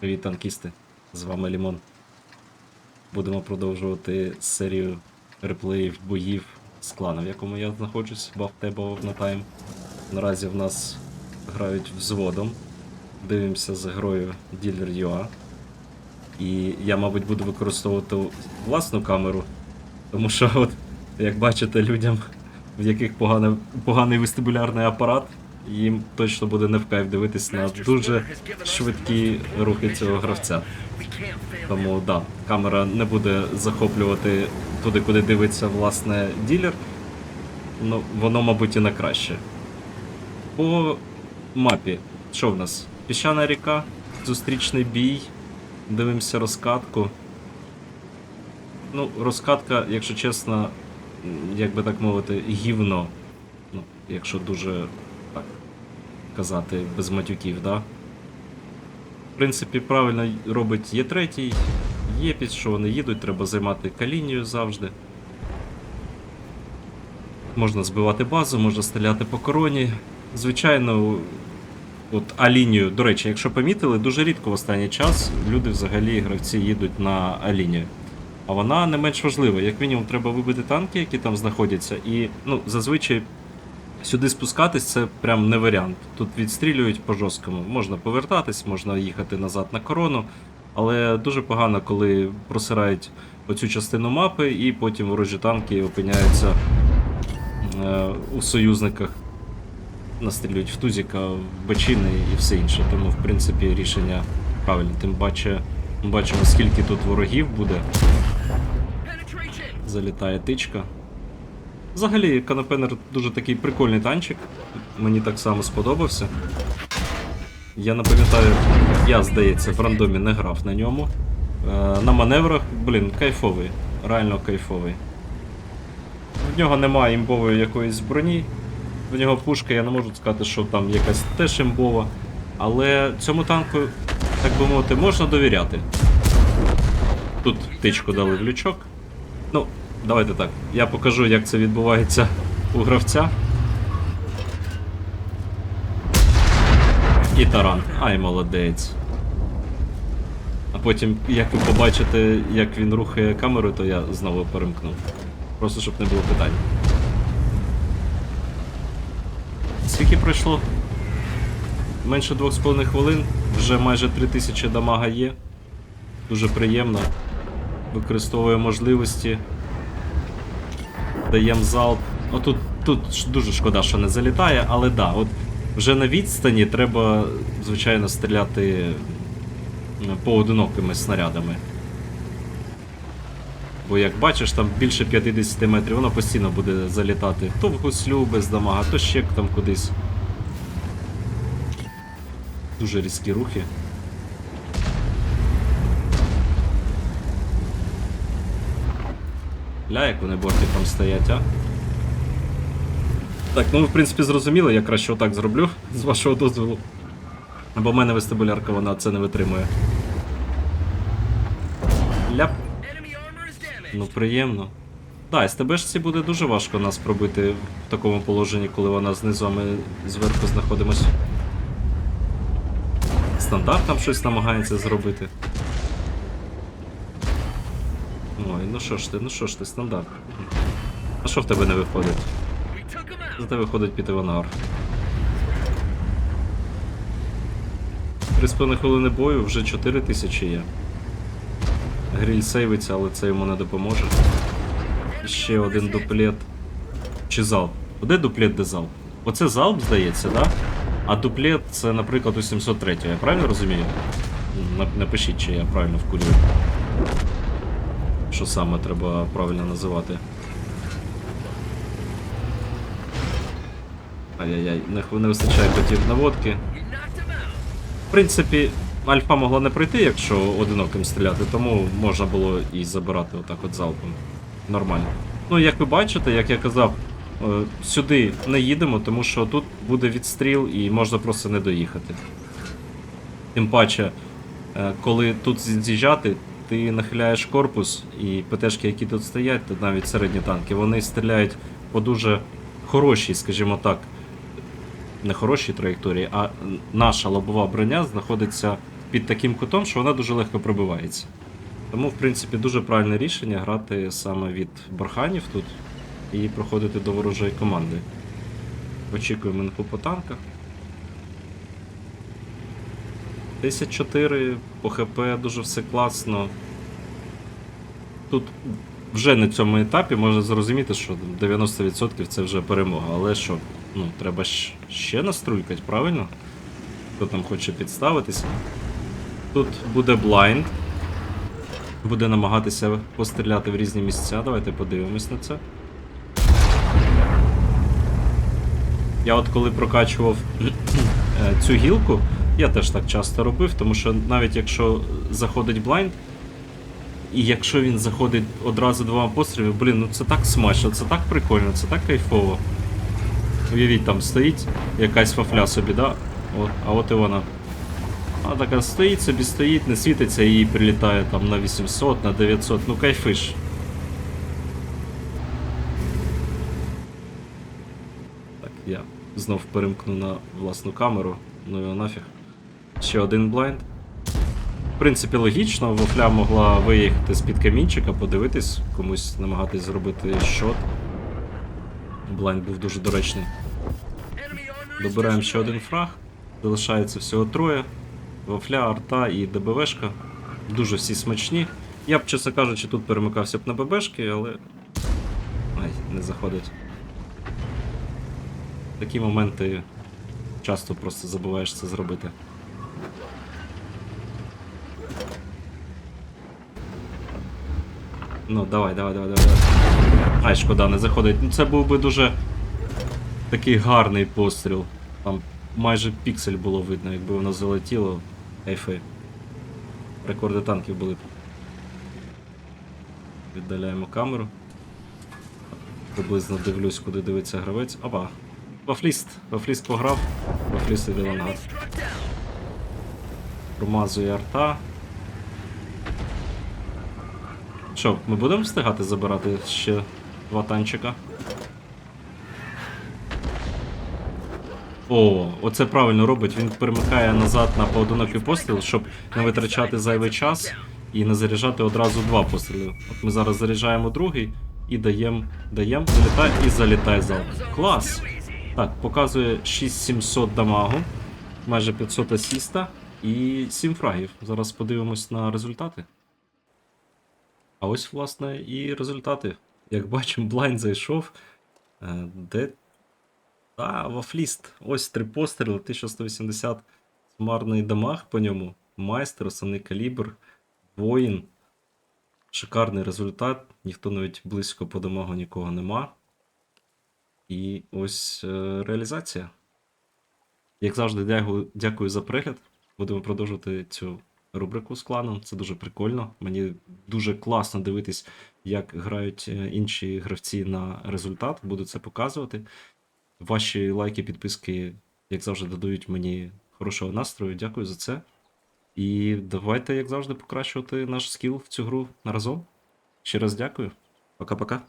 Привіт, танкісти! З вами Лімон. Будемо продовжувати серію реплеїв боїв з кланом, в якому я знаходжусь, Бафтебо на тайм. Наразі в нас грають взводом. Дивимося за грою Dealer UA. І я, мабуть, буду використовувати власну камеру, тому що, от, як бачите, людям, в яких погане, поганий вестибулярний апарат, їм точно буде не в кайф дивитись на дуже швидкі рухи цього гравця. Тому да, камера не буде захоплювати туди, куди дивиться власне ділер. Ну, воно, мабуть, і на краще. По мапі, що в нас? Піщана ріка, зустрічний бій, дивимося розкатку. Ну, розкатка, якщо чесно, як би так мовити, гівно. Ну, якщо дуже казати, без матюків, да? В принципі, правильно робить є третій, є під що вони їдуть, треба займати калінію завжди. Можна збивати базу, можна стріляти по короні. Звичайно, от А-лінію, до речі, якщо помітили, дуже рідко в останній час люди взагалі гравці їдуть на А-лінію. А вона не менш важлива. Як мінімум, треба вибити танки, які там знаходяться, і ну, зазвичай сюди спускатись це прям не варіант. Тут відстрілюють по жорсткому. Можна повертатись, можна їхати назад на корону. Але дуже погано, коли просирають оцю частину мапи, і потім ворожі танки опиняються е, у союзниках. Настрілюють в Тузіка, в Бачини і все інше. Тому, в принципі, рішення правильне. Тим паче, ми бачимо, скільки тут ворогів буде. Залітає тичка. Взагалі, Канопенер дуже такий прикольний танчик. Мені так само сподобався. Я не пам'ятаю, я, здається, в рандомі не грав на ньому. Е, на маневрах, блін, кайфовий. Реально кайфовий. В нього немає імбової якоїсь броні. В нього пушка, я не можу сказати, що там якась теж імбова. Але цьому танку, так би мовити, можна довіряти. Тут тичку дали в лючок. Ну, давайте так. Я покажу, як це відбувається у гравця. І таран. Ай, молодець. А потім, як ви побачите, як він рухає камеру, то я знову перемкнув. Просто щоб не було питань. Скільки пройшло? Менше 2,5 хвилин, вже майже 3000 дамага є. Дуже приємно. Використовує можливості. Даємо залп. Ну тут, дуже шкода, що не залітає, але да, от вже на відстані треба, звичайно, стріляти поодинокими снарядами. Бо як бачиш, там більше 50 метрів, воно постійно буде залітати. То в гуслю без дамага, то ще там кудись. Дуже різкі рухи. Ля, як вони бортиком стоять, а? Так, ну ви в принципі зрозуміли, я краще отак зроблю, з вашого дозволу. Бо в мене вестибулярка вона це не витримує. Ляп. Ну приємно. Так, СТБшці буде дуже важко нас пробити в такому положенні, коли вона знизу, а ми зверху знаходимось. Стандарт там щось намагається зробити. Ой, ну що ж ти, ну що ж ти, стандарт. А що в тебе не виходить? За тебе виходить піти в ангар. Три з хвилини бою вже 4 тисячі є. Гриль сейвиться, але це йому не допоможе. Ще один дуплет. Чи залп? Де дуплет, де залп? Оце залп, здається, да? А дуплет це, наприклад, у 703, я правильно розумію? Напишіть, чи я правильно вкурюю. Що саме треба правильно називати. Ай-яй-яй, не, вистачає котів наводки. В принципі, альфа могла не пройти, якщо одиноким стріляти, тому можна було і забирати отак от залпом. Нормально. Ну, як ви бачите, як я казав, е, сюди не їдемо, тому що тут буде відстріл і можна просто не доїхати. Тим паче, е, коли тут з'їжджати, ти нахиляєш корпус, і ПТшки, які тут стоять, то навіть середні танки, вони стріляють по дуже хорошій, скажімо так, не хорошій траєкторії, а наша лобова броня знаходиться під таким кутом, що вона дуже легко пробивається. Тому, в принципі, дуже правильне рішення грати саме від барханів тут і проходити до ворожої команди. Очікуємо інфу по танках. 10-4 по ХП дуже все класно. Тут вже на цьому етапі можна зрозуміти, що 90% це вже перемога. Але що, ну, треба ще наструйкать, правильно? Хто там хоче підставитися. Тут буде блайнд. Буде намагатися постріляти в різні місця. Давайте подивимось на це. Я от коли прокачував е, цю гілку, я теж так часто робив, тому що навіть якщо заходить блайнд, і якщо він заходить одразу двома пострілами, блін, ну це так смачно, це так прикольно, це так кайфово. Уявіть, там стоїть якась фафля собі, да? От, а от і вона. Вона така стоїть собі, стоїть, не світиться і прилітає там на 800, на 900, ну кайфиш. Так, я знов перемкну на власну камеру, ну його нафіг. Ще один блайнд. В принципі, логічно, Вафля могла виїхати з-під камінчика, подивитись, комусь намагатись зробити шот. Блайнд був дуже доречний. Добираємо ще один фраг. Залишається всього троє. Вафля, арта і ДБВшка. Дуже всі смачні. Я б, чесно кажучи, тут перемикався б на ББшки, але. Ай, не заходить. Такі моменти часто просто забуваєш це зробити. Ну, давай, давай, давай, давай. Ай, шкода, не заходить. Ну, це був би дуже такий гарний постріл. Там майже піксель було видно, якби воно залетіло. Ейфи. Рекорди танків були б. Віддаляємо камеру. Приблизно дивлюсь, куди дивиться гравець. Опа. Вафліст. Вафліст пограв. Вафліст іде в ангар. Промазує арта. Що, ми будемо встигати забирати ще два танчика? О, оце правильно робить. Він перемикає назад на поодинокий постріл, щоб не витрачати зайвий час і не заряджати одразу два постріли. От ми зараз заряджаємо другий і даємо, даємо, залітає і залітає зал. Клас! Так, показує 6700 дамагу, майже 500 асіста і 7 фрагів. Зараз подивимось на результати. А ось, власне, і результати. Як бачимо, блайн зайшов. Е, Де. А, вафліст. Ось три постріли, 1180 сумарний дамаг по ньому. Майстер, основний калібр, воїн. Шикарний результат. Ніхто навіть близько по дамагу нікого нема. І ось е, реалізація. Як завжди, дякую, дякую за перегляд. Будемо продовжувати цю рубрику з кланом. Це дуже прикольно. Мені дуже класно дивитись, як грають е, інші гравці на результат. Буду це показувати. Ваші лайки, підписки, як завжди, додають мені хорошого настрою. Дякую за це. І давайте, як завжди, покращувати наш скіл в цю гру разом. Ще раз дякую. Пока-пока.